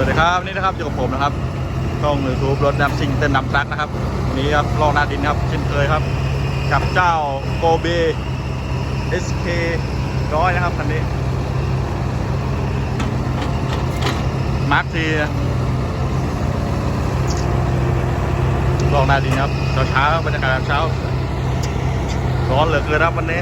สวัสดีครับนี่นะครับอยู่กับผมนะครับช่องยูทูบรถนำซิงเต้นนำทรักนะครับวันนี้ครับลอกหน้าดินครับเช่นเคยครับ กับเจ้าโกเบ SK ร้อยนะครับคันนี้มาร์คทีลอกหน้าดินครับเช้าเช้าบรรยากาศเช้าร้อนเหลือเกินครับวันนี้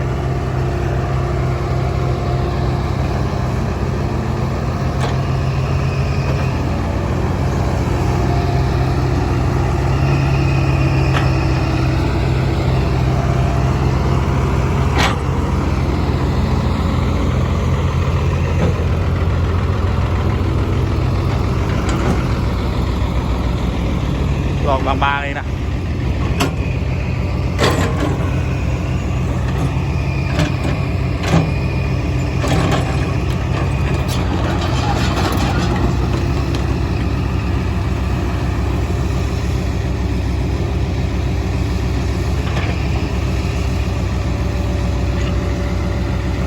บางๆเลยนะ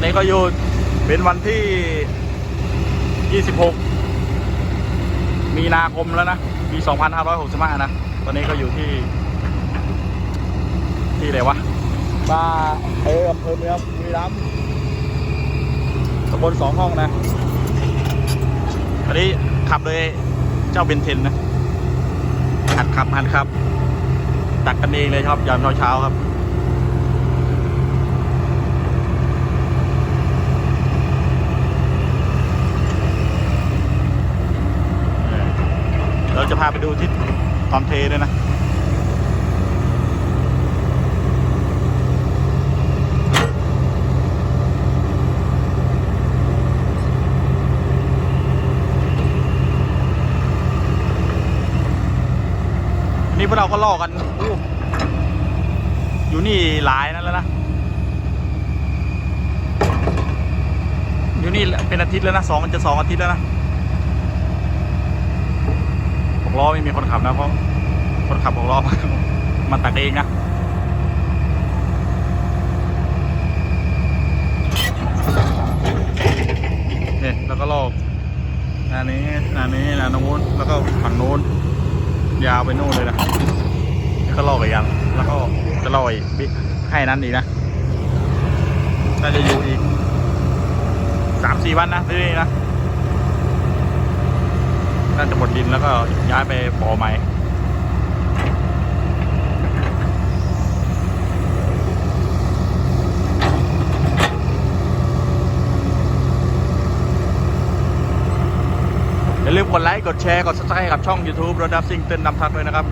นี้ก็อยู่เป็นวันที่ 26 มีนาคมแล้วนะ ปี 2565 นะ ตอนนี้ก็อยู่ที่ ที่ไหนวะบ้านเอออำเภอเมืองบุรีรัมย์ตำบลสองห้องนะ อันนี้ขับโดยเจ้าเบนเทนนะหัดขับหัดขับ ตักกันเองเลยครับยามเช้าๆครับเราจะพาไปดูที่ ตอนเทด้วยนะนี่พวกเราก็ลอกกันอยู่นี่หลายนั่นแล้วนะ อยู่นี่เป็นอาทิตย์แล้วนะสองจะสองอาทิตย์แล้วนะ หก ล้อไม่มีคนขับนะเพราะคนขับหกล้อมาตักเองนะเนี่ยแล้วก็ลอกอันนี้อันนี้นะนู้นแล้วก็ฝั่งนู้น ยาวไปนู่นเลยนะแล้วก็ลอกอีกอย่างแล้วก็จะลอกอีกบิ๊กให้นั้นอีกนะน่าจะอยู่อีกสามสี่วันนะที่นี่นะ น่าจะหมดดินแล้วก็ย้ายไปปอใหม่อย่าลืมกดไลค์ กดแชร์ กด subscribe กับช่อง YouTube รถดับซิงเต้นนำทักด้วยนะครับ